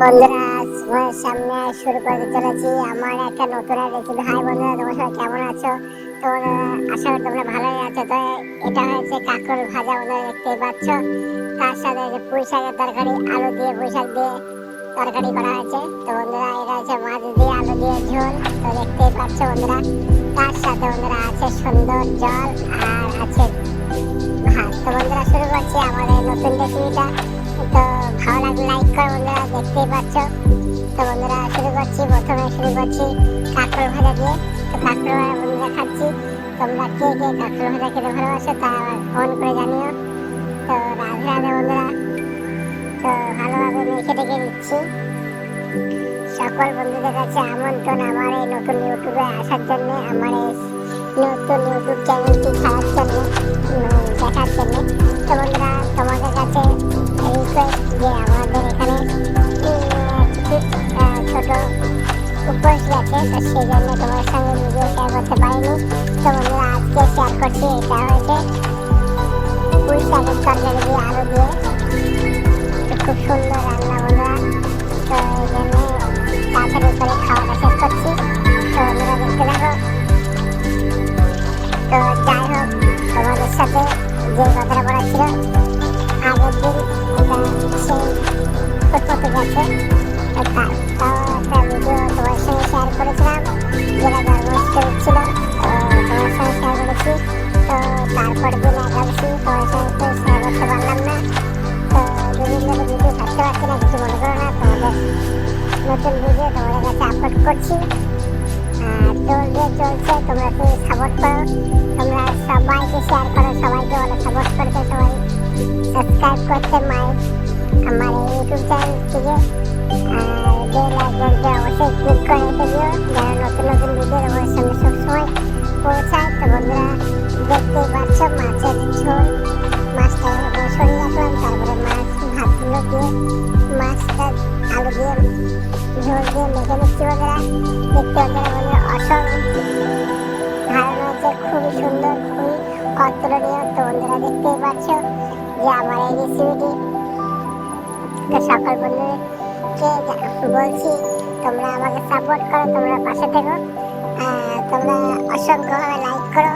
বন্ধুরা তোমার সামনে শুরু করতে চলেছি আমার একটা নতুন রেসিপি হাই বন্ধুরা, তোমার সবাই কেমন আছো? তোমরা আশা করি তোমরা ভালোই আছো। তো, এটা হয়েছে কাঁকরোল ভাজা বন্ধুরা, দেখতেই পাচ্ছ। তার সাথে পুঁই শাকের তরকারি, আলু দিয়ে, পুঁই শাক দিয়ে তরকারি করা হয়েছে। তো বন্ধুরা, এটা হচ্ছে মাছ দিয়ে, আলু দিয়ে ঝোল। তো দেখতেই পাচ্ছ বন্ধুরা, তার সাথে বন্ধুরা আছে সুন্দর জল আর আছে ভাত। তো বন্ধুরা, শুরু করছি আমাদের নতুন রেসিপিটা তো লাইক করো বন্ধুরা দেখতেই পাচ্ছ। তো বন্ধুরা শুরু করছি, প্রথমে শুরু করছি কাঁকড় ভাজা দিয়ে। তো কাঁকড় ভাজা বন্ধুরা খাচ্ছি। তোমরা কে কে কাঁকড় ভাজা খেতে ভালোবাসো তা আমার ফোন করে জানিও। তো রাধে রাধে বন্ধুরা। তো ভালোভাবে মেখে টেকে নিচ্ছি। সকল বন্ধুদের কাছে আমন্ত্রণ আমার এই নতুন ইউটিউবে আসার জন্য, আমার এই নতুন ইউটিউব চ্যানেলটি ছাড়ার জন্য। উপোস গেছে তো সেই জন্য তোমার সঙ্গে ভিডিও শেয়ার করতে পারিনি তো বন্ধুরা আজকে শেয়ার করছি এটা হয়েছে পুঁই শাকের তরকারি দিয়ে আলু দিয়ে খুব সুন্দর রান্না বন্ধুরা তো এই জন্য তাড়াতাড়ি করে খাওয়াটা শেষ করছি তো বন্ধুরা দেখতে থাকো তো যাই হোক তোমাদের সাথে যে কথাটা বলা ছিল আগের দিন সেই ফুটফুটে গেছে তাও ভিডিও থাকতে পারছি না কিছু মনে করো না, তোমাদের নতুন ভিডিও তোমাদের কাছে আপলোড করছি। আর চলবে চলছে, তোমরা একটু সাপোর্ট করো? তোমরা সবাইকে শেয়ার করো, সবাইকে বলো সাপোর্ট করতে সবাই। সাবস্ক্রাইব করতে মাই আমার ইউটিউব চ্যানেলটিকে আর নতুন নতুন ভিডিও তোমার সবসময় পৌঁছায়। তো বন্ধুরা, দেখতেই দেখতে বন্ধুরা অসম ধারণা হচ্ছে খুবই সুন্দর, খুবই অতুলনীয় তো দেখতেই পাচ্ছ যে আমার এই রেসিপিটি সকল বন্ধুদেরকে বলছি তোমরা আমাকে সাপোর্ট করো তোমরা পাশে থেকো তোমরা অসংখ্যভাবে লাইক করো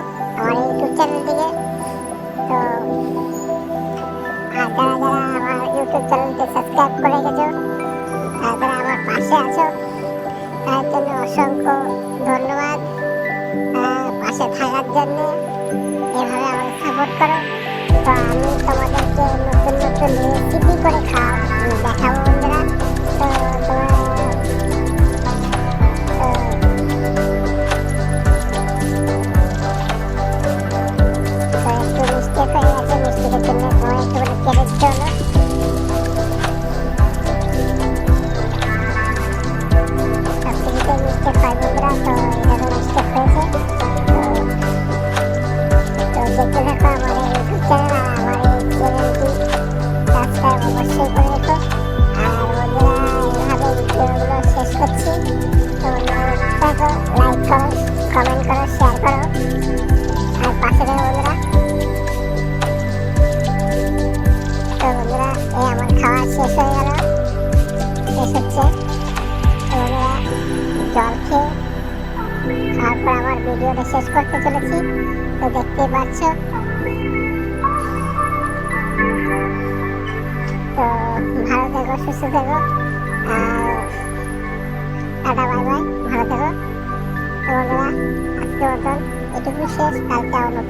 পাশে থাকার জন্য এভাবে আমাকে সাপোর্ট করো। তো আমি তোমাদেরকে নতুন নতুন রেসিপি করে খাওয়া পাশে থাকো আমার শেষ হয়ে ভিডিওটা শেষ করতে তো তো ভালো থেকো, সুস্থ থেকো। টাটা ভালো থেকো। তো বন্ধুরা আজকে মতন এটুকু শেষ কালকে